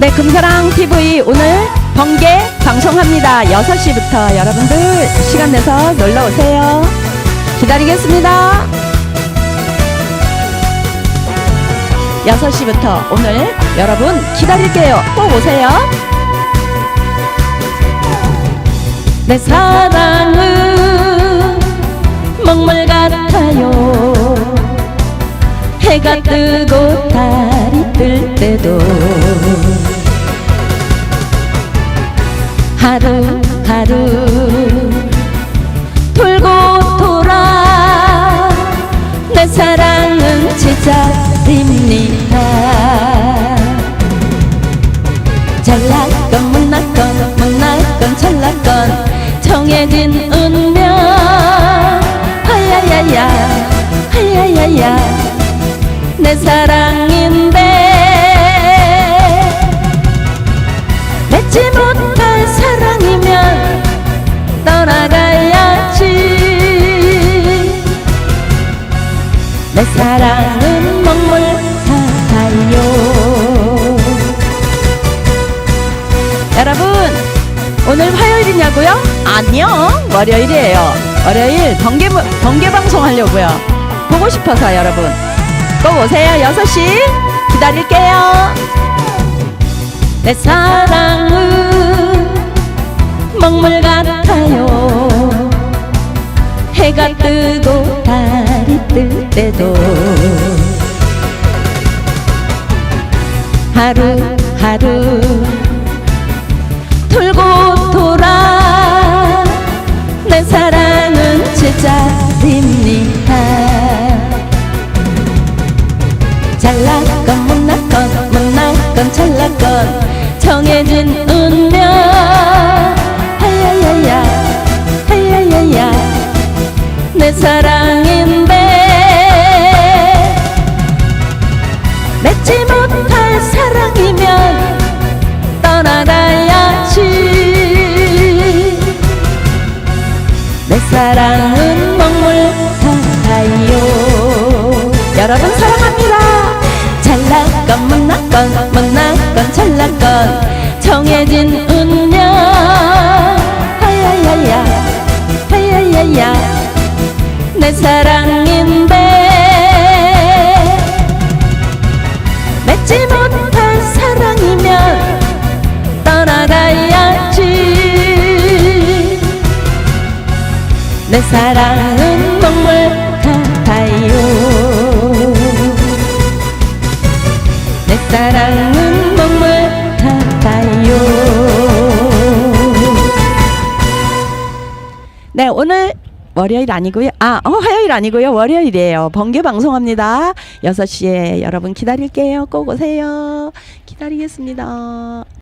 네, 금사랑 TV 오늘 번개 방송합니다. 6시부터 여러분들 시간 내서 놀러 오세요. 기다리겠습니다. 6시부터 오늘 여러분 기다릴게요. 꼭 오세요. 내 사랑은 먹물 같아요. 해가 뜨고 달이 뜰 때도 하루 하루. 돌고 돌아 내 사랑은 제자립니다. 잘났건 못났건 못났건 잘났건 정해진 운명. 하야야야 하야야야. 내 사랑인데 맺지 못 내 사랑은 먹물 같아요. 여러분 오늘 화요일이냐고요? 아니요 월요일이에요. 월요일 번개, 번개 방송 하려고요. 보고 싶어서 여러분. 꼭 오세요 6시. 기다릴게요. 내 사랑은 때도 하루 하루 돌고 돌아 내 사랑은 제자립니다. 잘났건 못났건 못났건 잘났건 정해진 운명 맺지 못할 사랑이면 떠나가야지. 내 사랑은 먹물 같아요. 여러분 사랑합니다. 잘났건 못났건 못났건 잘났건 정해진 운명. 하야야야 하야야야. 내 사랑 맺지 못할 사랑이면 떠나가야지. 내 사랑은 먹물 같아요. 내 사랑은 먹물 같아요. 네 오늘 월요일 아니고요. 아 어, 화요일 아니고요. 월요일이에요. 번개 방송합니다. 6시에 여러분 기다릴게요. 꼭 오세요. 기다리겠습니다